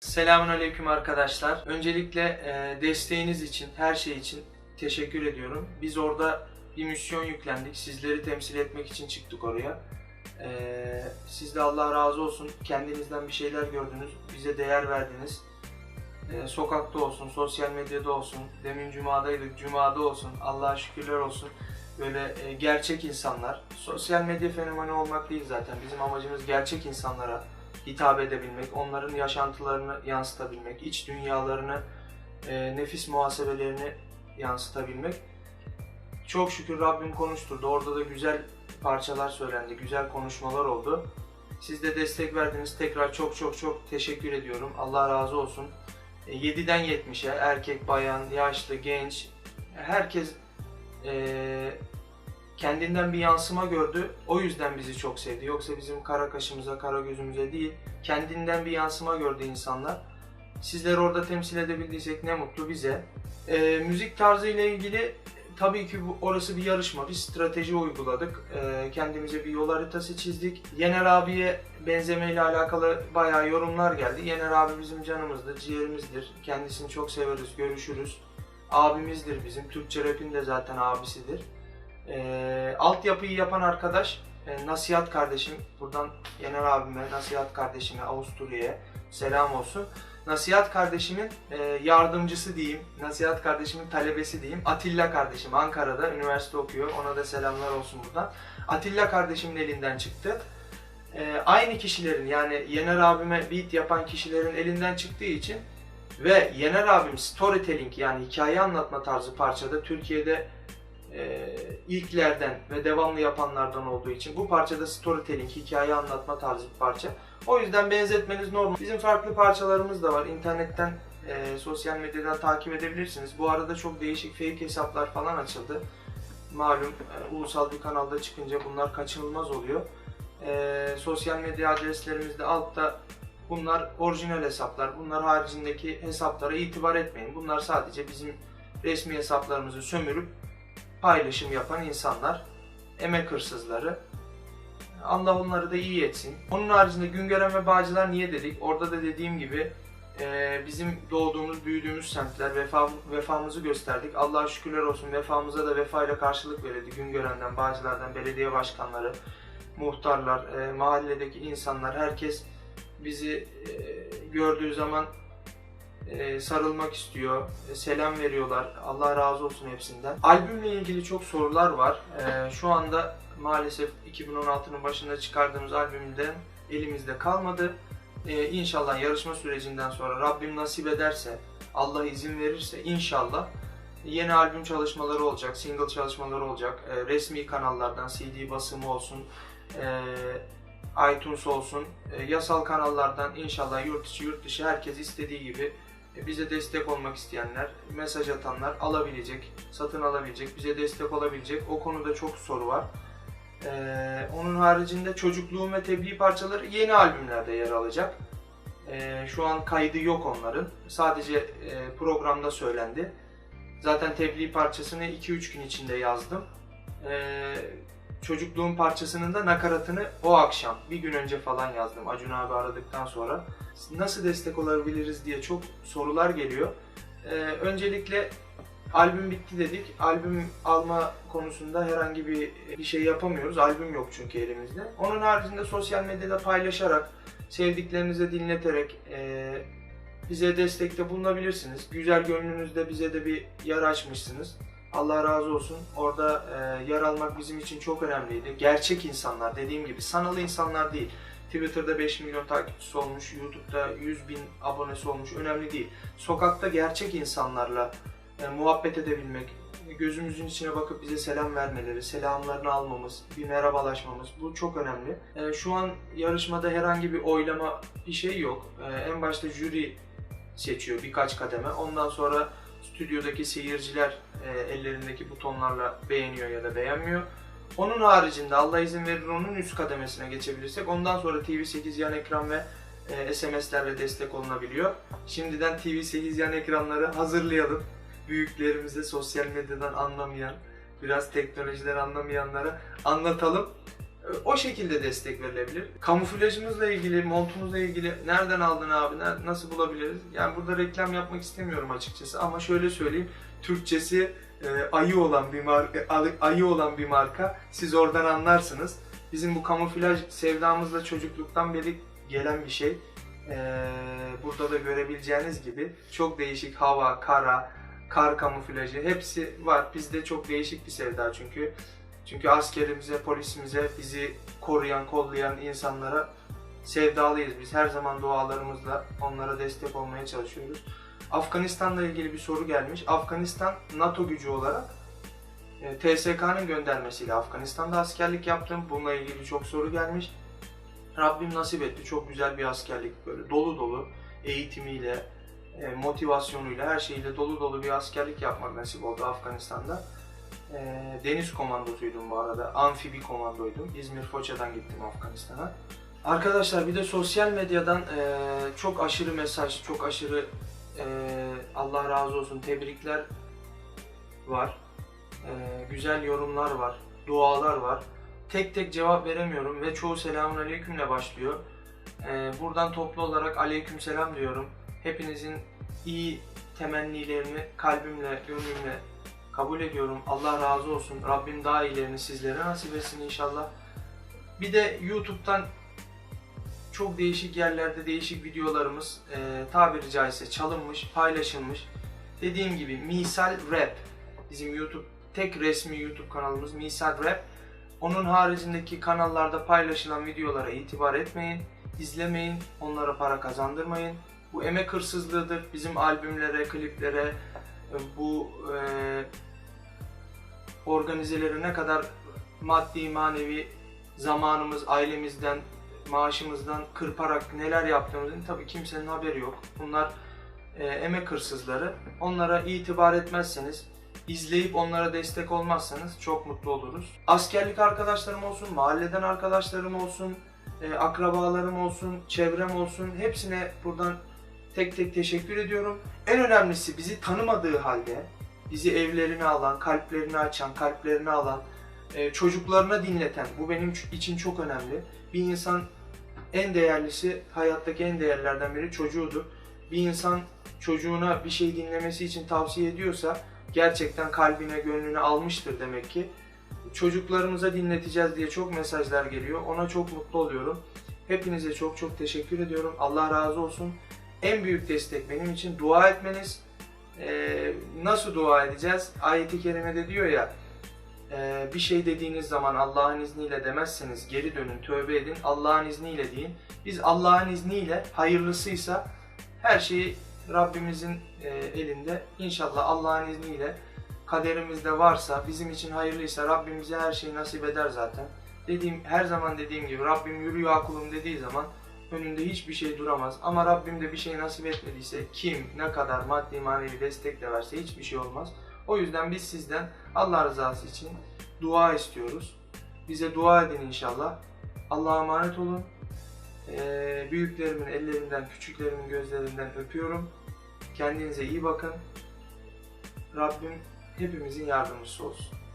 Selamünaleyküm arkadaşlar. Öncelikle e, desteğiniz için, her şey için teşekkür ediyorum. Biz orada bir misyon yüklendik. Sizleri temsil etmek için çıktık oraya. E, siz de Allah razı olsun. Kendinizden bir şeyler gördünüz. Bize değer verdiniz. E, sokakta olsun, sosyal medyada olsun. Demin cumadaydık, cumada olsun. Allah'a şükürler olsun. Böyle e, gerçek insanlar. Sosyal medya fenomeni olmak değil zaten. Bizim amacımız gerçek insanlara hitap edebilmek, onların yaşantılarını yansıtabilmek, iç dünyalarını, e, nefis muhasebelerini yansıtabilmek. Çok şükür Rabbim konuşturdu. Orada da güzel parçalar söylendi, güzel konuşmalar oldu. Siz de destek verdiniz. Tekrar çok çok çok teşekkür ediyorum. Allah razı olsun. E, 7'den 70'e erkek, bayan, yaşlı, genç herkes e, kendinden bir yansıma gördü. O yüzden bizi çok sevdi. Yoksa bizim kara kaşımıza, kara gözümüze değil, kendinden bir yansıma gördü insanlar. Sizleri orada temsil edebildiysek ne mutlu bize. Ee, müzik tarzı ile ilgili tabii ki bu, orası bir yarışma. Bir strateji uyguladık. Ee, kendimize bir yol haritası çizdik. Yener abiye benzemeyle alakalı bayağı yorumlar geldi. Yener abi bizim canımızdır, ciğerimizdir. Kendisini çok severiz, görüşürüz. Abimizdir bizim. Türkçe rap'in de zaten abisidir. E, altyapıyı yapan arkadaş e, Nasihat kardeşim. Buradan Yener abime, Nasihat kardeşime, Avusturya'ya selam olsun. Nasihat kardeşimin e, yardımcısı diyeyim, Nasihat kardeşimin talebesi diyeyim. Atilla kardeşim Ankara'da üniversite okuyor. Ona da selamlar olsun buradan. Atilla kardeşimin elinden çıktı. E, aynı kişilerin yani Yener abime beat yapan kişilerin elinden çıktığı için ve Yener abim storytelling yani hikaye anlatma tarzı parçada Türkiye'de e, ilklerden ve devamlı yapanlardan olduğu için bu parçada storytelling, hikaye anlatma tarzı bir parça. O yüzden benzetmeniz normal. Bizim farklı parçalarımız da var. İnternetten, e, sosyal medyadan takip edebilirsiniz. Bu arada çok değişik fake hesaplar falan açıldı. Malum e, ulusal bir kanalda çıkınca bunlar kaçınılmaz oluyor. E, sosyal medya adreslerimizde altta bunlar orijinal hesaplar. Bunlar haricindeki hesaplara itibar etmeyin. Bunlar sadece bizim resmi hesaplarımızı sömürüp paylaşım yapan insanlar, emek hırsızları. Allah onları da iyi etsin. Onun haricinde Güngören ve Bağcılar niye dedik? Orada da dediğim gibi e, bizim doğduğumuz, büyüdüğümüz semtler, vefa, vefamızı gösterdik. Allah'a şükürler olsun vefamıza da vefayla karşılık verildi. Güngören'den, Bağcılar'dan, belediye başkanları, muhtarlar, e, mahalledeki insanlar, herkes bizi e, gördüğü zaman e, sarılmak istiyor, e, selam veriyorlar. Allah razı olsun hepsinden. Albümle ilgili çok sorular var. E, şu anda maalesef 2016'nın başında çıkardığımız albümden elimizde kalmadı. E, inşallah yarışma sürecinden sonra Rabbim nasip ederse, Allah izin verirse inşallah yeni albüm çalışmaları olacak, single çalışmaları olacak. Resmi kanallardan CD basımı olsun, iTunes olsun, yasal kanallardan inşallah yurt içi yurt dışı herkes istediği gibi bize destek olmak isteyenler, mesaj atanlar alabilecek, satın alabilecek, bize destek olabilecek. O konuda çok soru var. Ee, onun haricinde çocukluğum ve tebliğ parçaları yeni albümlerde yer alacak. Ee, şu an kaydı yok onların. Sadece e, programda söylendi. Zaten tebliğ parçasını 2-3 gün içinde yazdım. Ee, çocukluğum parçasının da nakaratını o akşam, bir gün önce falan yazdım Acun abi aradıktan sonra. Nasıl destek olabiliriz diye çok sorular geliyor. Ee, öncelikle albüm bitti dedik. Albüm alma konusunda herhangi bir, bir şey yapamıyoruz. Albüm yok çünkü elimizde. Onun haricinde sosyal medyada paylaşarak, sevdiklerinize dinleterek e, bize destekte bulunabilirsiniz. Güzel gönlünüzde bize de bir yer açmışsınız. Allah razı olsun. Orada e, yer almak bizim için çok önemliydi. Gerçek insanlar dediğim gibi sanal insanlar değil. Twitter'da 5 milyon takipçisi olmuş, YouTube'da 100 bin abonesi olmuş önemli değil. Sokakta gerçek insanlarla e, muhabbet edebilmek, gözümüzün içine bakıp bize selam vermeleri, selamlarını almamız, bir merhabalaşmamız bu çok önemli. E, şu an yarışmada herhangi bir oylama bir şey yok. E, en başta jüri seçiyor birkaç kademe. Ondan sonra stüdyodaki seyirciler e, ellerindeki butonlarla beğeniyor ya da beğenmiyor. Onun haricinde Allah izin verir onun üst kademesine geçebilirsek ondan sonra TV8 yan ekran ve e, SMS'lerle destek olunabiliyor. Şimdiden TV8 yan ekranları hazırlayalım. Büyüklerimize sosyal medyadan anlamayan, biraz teknolojiden anlamayanlara anlatalım. E, O şekilde destek verilebilir. Kamuflajımızla ilgili, montumuzla ilgili nereden aldın abi, nasıl bulabiliriz? Yani burada reklam yapmak istemiyorum açıkçası ama şöyle söyleyeyim. Türkçesi e, ayı olan bir marka, ayı olan bir marka. Siz oradan anlarsınız. Bizim bu kamuflaj sevdamız da çocukluktan beri gelen bir şey. Ee, burada da görebileceğiniz gibi çok değişik hava, kara, kar kamuflajı hepsi var. Bizde çok değişik bir sevda çünkü. Çünkü askerimize, polisimize, bizi koruyan, kollayan insanlara sevdalıyız. Biz her zaman dualarımızla onlara destek olmaya çalışıyoruz. Afganistan'la ilgili bir soru gelmiş. Afganistan NATO gücü olarak e, TSK'nın göndermesiyle Afganistan'da askerlik yaptım. Bununla ilgili çok soru gelmiş. Rabbim nasip etti. Çok güzel bir askerlik böyle dolu dolu eğitimiyle, e, motivasyonuyla, her şeyle dolu dolu bir askerlik yapmak nasip oldu Afganistan'da. E, Deniz komandosuydum bu arada. Amfibi komandoydum. İzmir Foça'dan gittim Afganistan'a. Arkadaşlar bir de sosyal medyadan e, çok aşırı mesaj, çok aşırı e, Allah razı olsun tebrikler var. E, güzel yorumlar var, dualar var. Tek tek cevap veremiyorum ve çoğu selamun aleykümle başlıyor. E, buradan toplu olarak aleyküm selam diyorum. Hepinizin iyi temennilerini kalbimle, gönlümle kabul ediyorum. Allah razı olsun. Rabbim daha iyilerini sizlere nasip etsin inşallah. Bir de YouTube'dan çok değişik yerlerde değişik videolarımız e, tabiri caizse çalınmış, paylaşılmış. Dediğim gibi Misal Rap bizim YouTube tek resmi YouTube kanalımız Misal Rap. Onun haricindeki kanallarda paylaşılan videolara itibar etmeyin, izlemeyin, onlara para kazandırmayın. Bu emek hırsızlığıdır. Bizim albümlere, kliplere, bu e, organizeleri ne kadar maddi, manevi zamanımız, ailemizden, maaşımızdan kırparak neler yaptığımızın tabii kimsenin haberi yok. Bunlar e, emek hırsızları. Onlara itibar etmezseniz, izleyip onlara destek olmazsanız çok mutlu oluruz. Askerlik arkadaşlarım olsun, mahalleden arkadaşlarım olsun, e, akrabalarım olsun, çevrem olsun hepsine buradan tek tek teşekkür ediyorum. En önemlisi bizi tanımadığı halde bizi evlerine alan, kalplerini açan, kalplerini alan, e, çocuklarına dinleten bu benim için çok önemli. Bir insan en değerlisi, hayattaki en değerlerden biri çocuğudur. Bir insan çocuğuna bir şey dinlemesi için tavsiye ediyorsa gerçekten kalbine, gönlüne almıştır demek ki. Çocuklarımıza dinleteceğiz diye çok mesajlar geliyor. Ona çok mutlu oluyorum. Hepinize çok çok teşekkür ediyorum. Allah razı olsun. En büyük destek benim için dua etmeniz. Ee, nasıl dua edeceğiz? Ayet-i Kerime'de diyor ya e, bir şey dediğiniz zaman Allah'ın izniyle demezseniz geri dönün, tövbe edin, Allah'ın izniyle deyin. Biz Allah'ın izniyle hayırlısıysa her şeyi Rabbimizin e, elinde. İnşallah Allah'ın izniyle kaderimizde varsa, bizim için hayırlıysa Rabbim her şeyi nasip eder zaten. Dediğim her zaman dediğim gibi Rabbim yürü ya kulum dediği zaman önünde hiçbir şey duramaz. Ama Rabbim de bir şey nasip etmediyse kim ne kadar maddi manevi destek de verse hiçbir şey olmaz. O yüzden biz sizden Allah rızası için dua istiyoruz. Bize dua edin inşallah. Allah'a emanet olun. Ee, büyüklerimin ellerinden, küçüklerimin gözlerinden öpüyorum. Kendinize iyi bakın. Rabbim hepimizin yardımcısı olsun.